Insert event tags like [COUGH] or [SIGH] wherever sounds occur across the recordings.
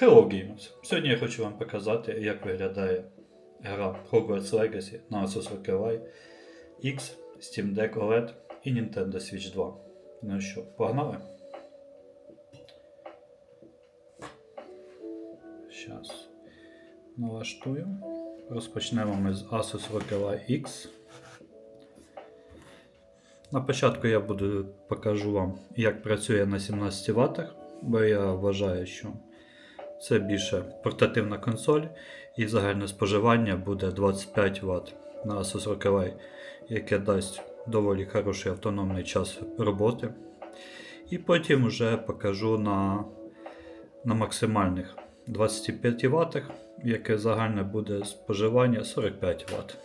Hello Gamers! Сьогодні я хочу вам показати, як виглядає гра Hogwarts Legacy на Asus ROG X, Steam Deck OLED і Nintendo Switch 2. Ну що, погнали? Зараз налаштую. Розпочнемо ми з Asus ROG X. На початку я буду покажу вам, як працює на 17 Вт, бо я вважаю, що це більше портативна консоль і загальне споживання буде 25 Вт на Asus ROG Ally, яке дасть доволі хороший автономний час роботи. І потім вже покажу на, на максимальних 25 Вт, яке загальне буде споживання 45 Вт.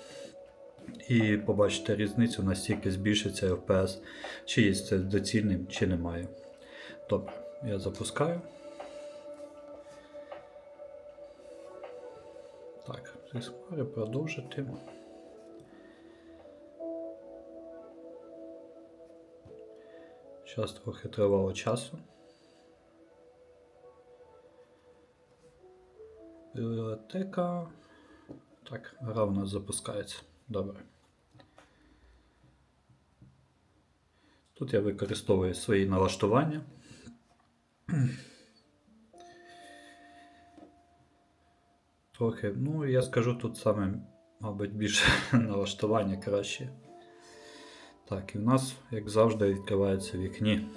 І побачите різницю, настільки збільшиться FPS, чи є це доцільним, чи немає. Добре, я запускаю. Так, зі продовжити. Зараз трохи тривало часу. Бібліотека. Так, гра в нас запускається. Добре. Тут я використовую свої налаштування. Трохи, ну я скажу тут саме, мабуть, більше [LAUGHS] налаштування краще. Так, і в нас, як завжди, відкривається в вікні.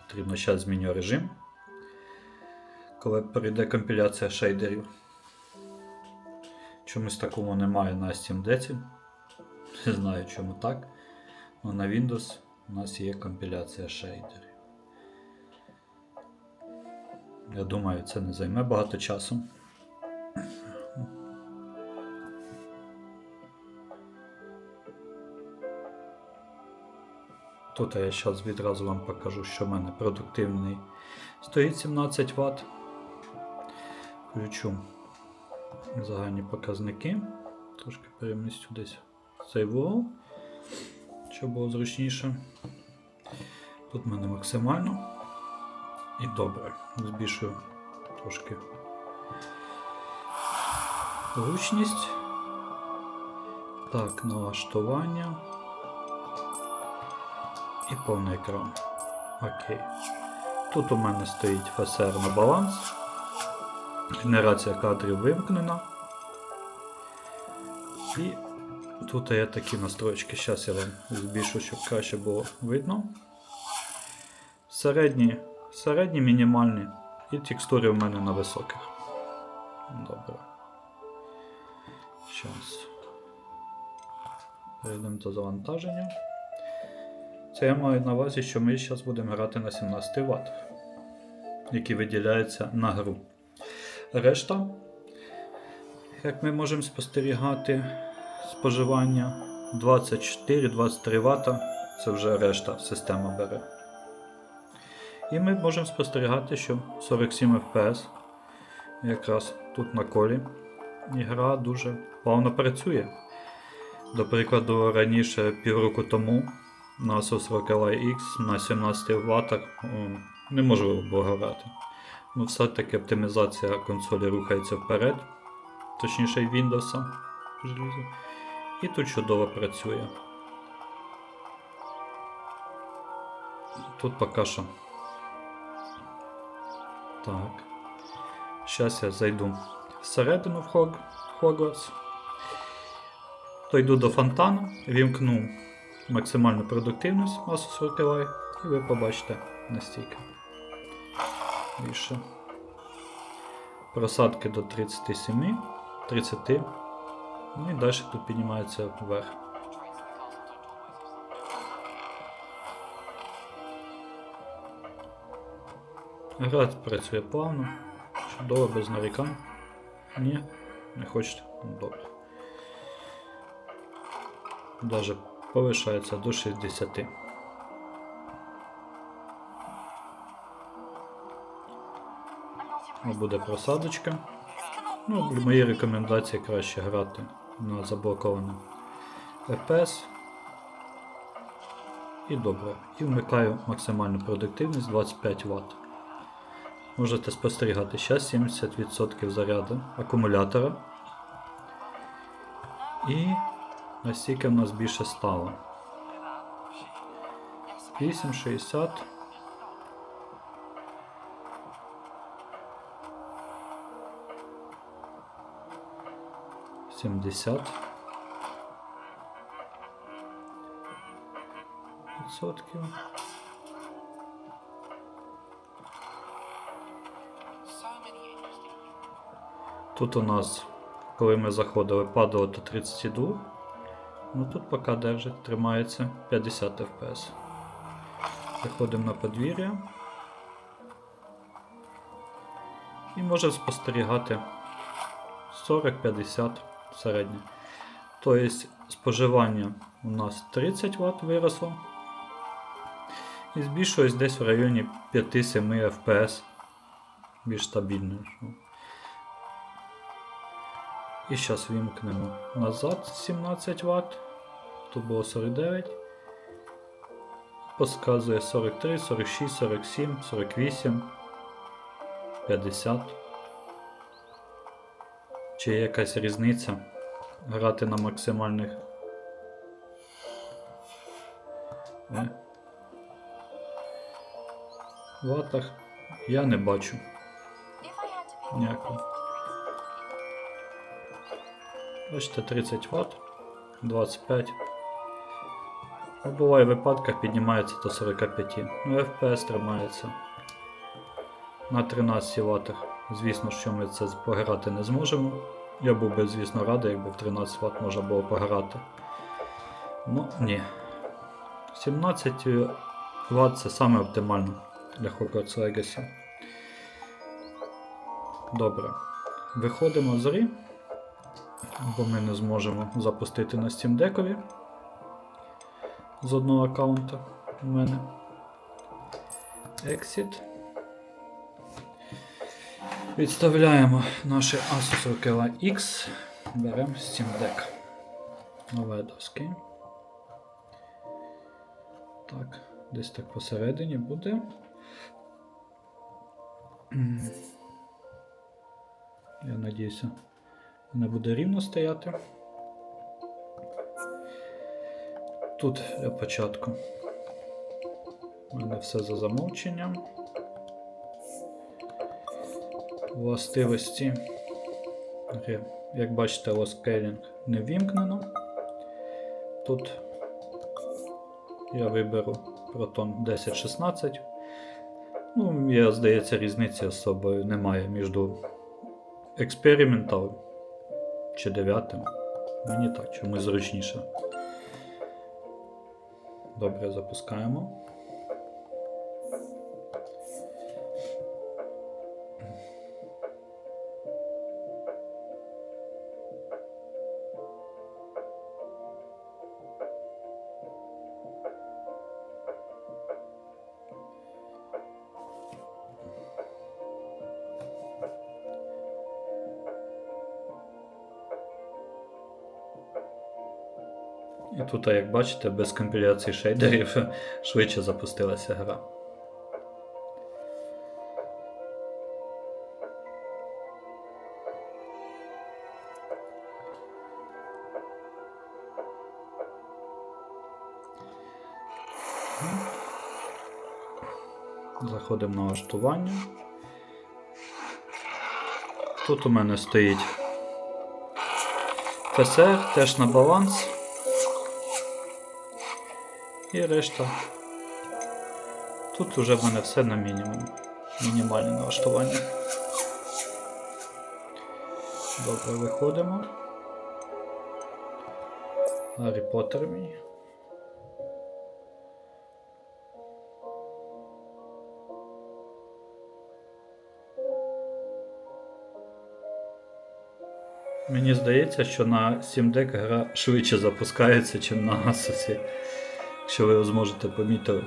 Потрібно зараз зміню режим. Коли прийде компіляція шейдерів. Чомусь такого немає на Steam Deck. Не знаю чому так. Но на Windows у нас є компіляція шейдерів. Я думаю, це не займе багато часу. Тут я зараз відразу вам покажу, що в мене продуктивний стоїть 17 Вт. Включу загальні показники. Трошки перемістю десь цей вугол, щоб було зручніше. Тут в мене максимально. І добре. Збільшую трошки гучність. Так, налаштування. І повний екран. Окей. Тут у мене стоїть FSR на баланс. Генерація кадрів вимкнена. І тут є такі настройки. Зараз я вам збільшу, щоб краще було видно. Середні, середні мінімальні. І текстури у мене на високих. Добре. Зараз. Перейдемо до завантаження. Це я маю на увазі, що ми зараз будемо грати на 17 Вт, які виділяються на гру. Решта, як ми можемо спостерігати, споживання 24-23 Вт, це вже решта система бере. І ми можемо спостерігати, що 47 FPS якраз тут на колі. І гра дуже плавно працює. До прикладу, раніше півроку тому на Asus ROG X на 17 Вт неможливо було грати. Ну, все-таки оптимізація консолі рухається вперед, точніше Windows. І тут чудово працює. Тут поки що. Так. Зараз я зайду всередину в Хог... Hogwarts. Дойду до фонтану, вімкну максимальну продуктивність Asus Ally і ви побачите настільки більше. Просадки до 37, 30. Ну і далі тут піднімається вверх. Гра працює плавно, чудово, без нарікань. Ні, не хочете? Добре. Даже повишається до 60. Буде просадочка. Ну, моєї рекомендації краще грати на заблокованому FPS. І добре. І вмикаю максимальну продуктивність 25 Вт. Можете спостерігати, зараз 70% заряду акумулятора. І настільки в нас більше стало. 8,60. Сімдесят відсотків. Тут у нас, коли ми заходили, падало до 32. Ну тут поки держить, тримається 50 FPS. Виходимо на подвір'я. І можемо спостерігати 40-50 середнє. Тобто споживання у нас 30 Вт виросло. І збільшилось десь в районі 5-7 FPS. Більш стабільно. І зараз вімкнемо назад 17 Вт. Тут було 49. Показує 43, 46, 47, 48, 50. Чи є якась різниця грати на максимальних. е, Ватах я не бачу ніякого. Бачите, 30 Вт, 25. Ну, буває в випадках піднімається до 45. Ну, FPS тримається на 13 Вт. Звісно, що ми це пограти не зможемо. Я був би, звісно, радий, якби в 13 Вт можна було пограти. Ну, ні. 17 Вт це саме оптимально для Hogwarts Legacy. Добре. Виходимо з гри бо ми не зможемо запустити на Steam Deck з одного аккаунта у мене. Exit. Відставляємо наше Asus ROG X. Беремо Steam Deck. Нове доски. Так, десь так посередині буде. Я надіюся. Не буде рівно стояти. Тут для початку. У мене все за замовченням. Властивості. Як бачите, лоскейлінг не вімкнено. Тут я виберу Proton 1016. Ну, я здається, різниці особою немає між експериментал чи дев'ятим. Мені так, чомусь зручніше. Добре, запускаємо. Тут, як бачите, без компіляції шейдерів [LAUGHS] швидше запустилася гра. Заходимо на налаштування. Тут у мене стоїть ПСР теж на баланс. І решта. Тут вже в мене все на мінімум. Мінімальне налаштування. Добре, виходимо. Гаррі Поттер мій. Мені здається, що на 7DEC гра швидше запускається, ніж на Asus, якщо ви зможете помітити.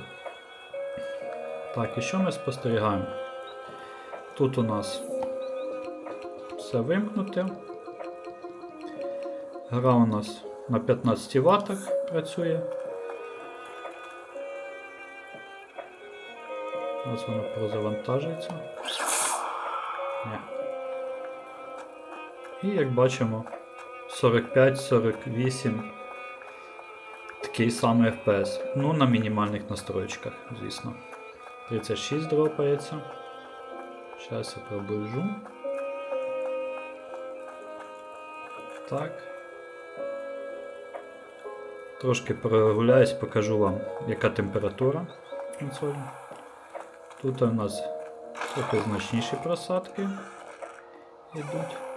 Так, і що ми спостерігаємо? Тут у нас все вимкнуте. Гра у нас на 15 Вт працює. Ось вона прозавантажується. Ні. І як бачимо, 45-48 такий самий FPS. Ну, на мінімальних настройках, звісно. 36 дропається. Зараз я приближу. Так. Трошки прогуляюсь, покажу вам, яка температура консолі. Тут у нас трохи значніші просадки йдуть.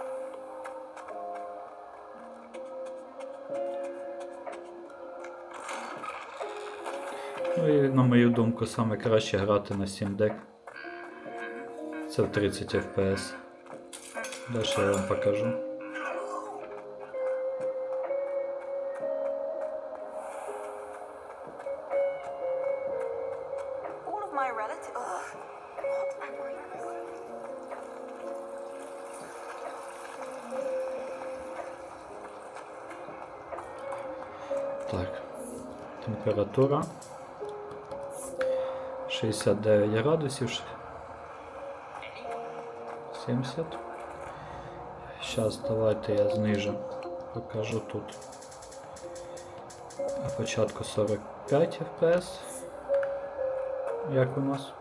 І на мою думку, саме краще грати на Steam Deck. Це в 30 FPS. Далі я вам покажу. Так. Температура 69 градусів. ш- 70. Зараз давайте я знижу. Покажу тут. На початку 45 FPS. Як у нас?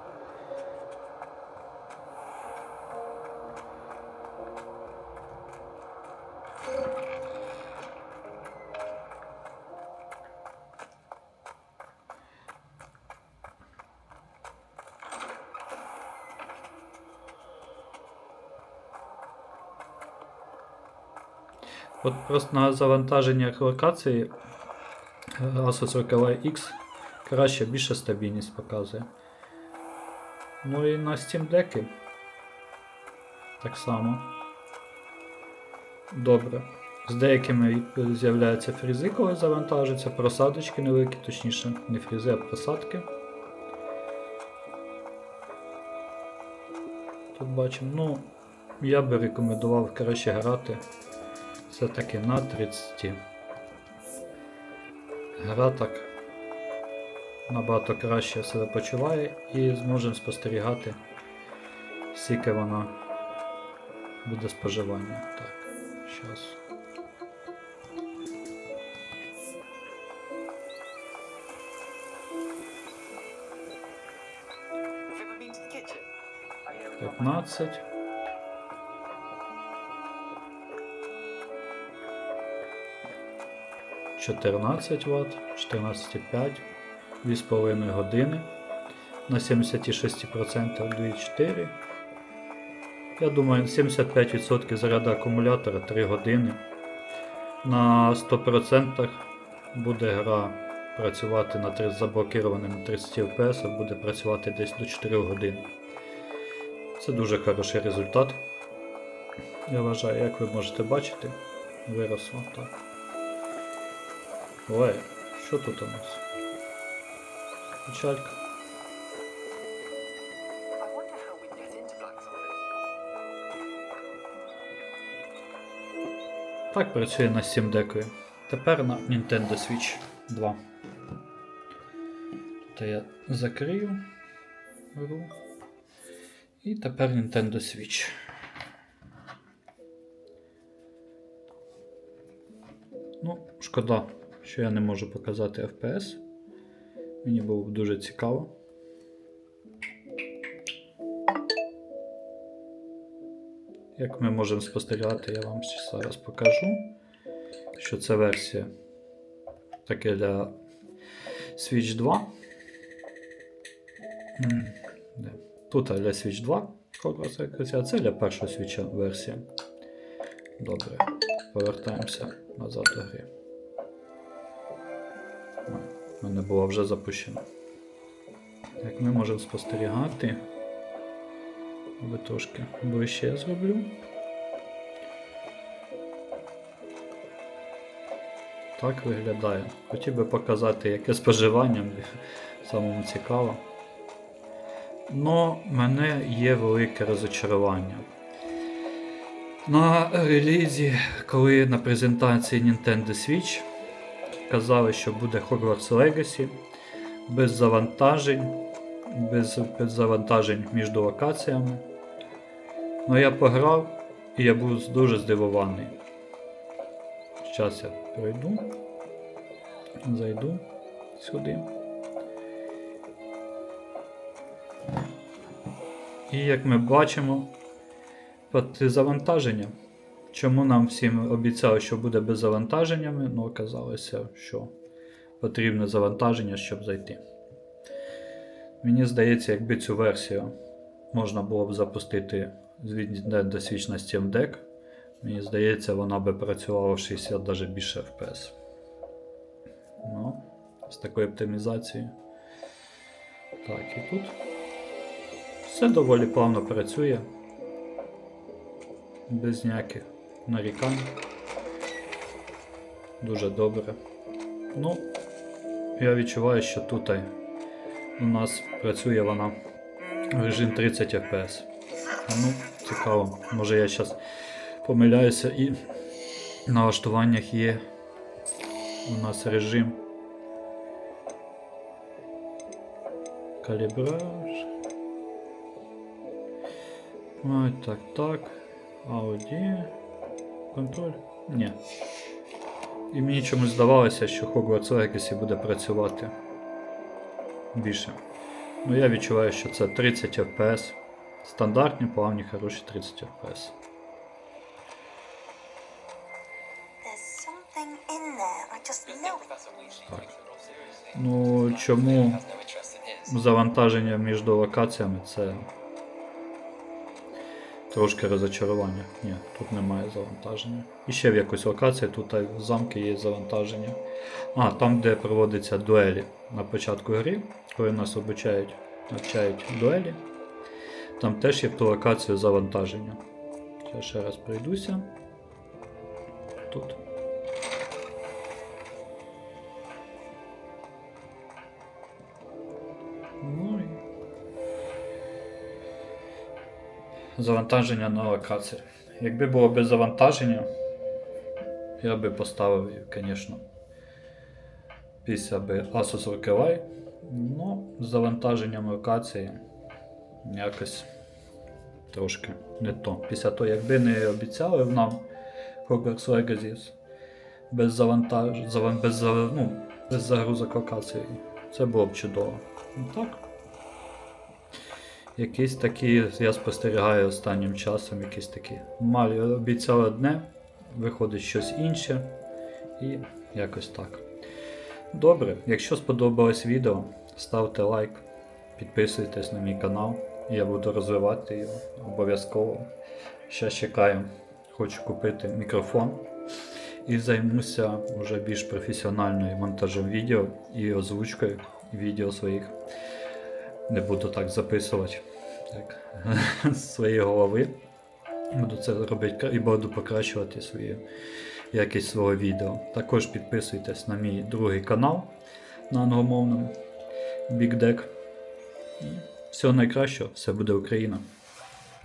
От просто на завантаженнях локації е, Asus ROG X краще більше стабільність показує. Ну і на Steam Deck так само. Добре. З деякими з'являються фрізи, коли завантажуються, просадочки невеликі, точніше, не фрізи, а просадки. Тут бачимо, ну, я би рекомендував краще грати все-таки на 30. Гра так набагато краще себе почуває і зможемо спостерігати, скільки вона буде споживання. Так, зараз. Have 14 Вт, 14,5, 2,5 години на 76% 24. Я думаю, 75% заряду акумулятора 3 години. На 100% буде гра працювати на 30, заблокированим 30 FPS, а буде працювати десь до 4 годин. Це дуже хороший результат. Я вважаю, як ви можете бачити, виросло так. Ой, що тут у нас? Печалька. Так працює на Steam Deck. Тепер на Nintendo Switch 2. Тут я закрию гру. І тепер Nintendo Switch. Ну, шкода, що я не можу показати FPS. Мені було б дуже цікаво. Як ми можемо спостерігати, я вам зараз покажу, що це версія таке для Switch 2. Тут для Switch 2 Hogwarts а це для першого Switch версія. Добре, повертаємося назад до гри. Мене було вже запущено. Як ми можемо спостерігати, ви трошки ближче я зроблю. Так виглядає. Хотів би показати, яке споживання самому цікаво. Но мене є велике розочарування. На релізі, коли на презентації Nintendo Switch казали, що буде Hogwarts Legacy без завантажень, без, без завантажень між локаціями. Ну я пограв і я був дуже здивований. Зараз я пройду. Зайду сюди. І як ми бачимо, завантаження. Чому нам всім обіцяли, що буде без завантаженнями, ну оказалося, що потрібне завантаження, щоб зайти. Мені здається, якби цю версію можна було б запустити з Nintendo Switch на Steam Deck, мені здається, вона би працювала в 60 навіть більше FPS. Ну, з такою оптимізацією. Так, і тут все доволі плавно працює. Без ніяких нарікань. Дуже добре. Ну, я відчуваю, що тут у нас працює вона режим 30 FPS. Ну, цікаво. Може я зараз помиляюся і в налаштуваннях є у нас режим. Калібраж. Ой, так, так. Ауді. Контроль? Ні. І мені чомусь здавалося, що Hogwarts Legacy буде працювати більше. Ну я відчуваю, що це 30 FPS. Стандартні, плавні, хороші 30 FPS. Так. Ну чому завантаження між локаціями це трошки розочарування. Ні, тут немає завантаження. І ще в якусь локації, тут в замки є завантаження. А, там, де проводяться дуелі на початку гри, коли нас обучають, навчають дуелі, там теж є в ту локацію завантаження. Я ще раз пройдуся. Тут. Завантаження на локації. Якби було без завантаження, я би поставив, звісно, після би Asus Ally, Ну, з завантаженням локації якось трошки не то. Після того, якби не обіцяли нам Hogwarts Legacy без завантаж... заван- без, ну, без загрузок локації, це було б чудово. Ну так. Якісь такі, я спостерігаю останнім часом, якісь такі. Малі обіцяли одне, виходить щось інше. І якось так. Добре, якщо сподобалось відео, ставте лайк, підписуйтесь на мій канал, я буду розвивати його обов'язково. Ще чекаю, хочу купити мікрофон і займуся вже більш професіональною монтажем відео і озвучкою відео своїх. Не буду так записувати так, [LAUGHS] з своєї голови. Буду це робити і буду покращувати свою якість свого відео. Також підписуйтесь на мій другий канал на англомовному Big Deck. Всього найкращого, все буде Україна!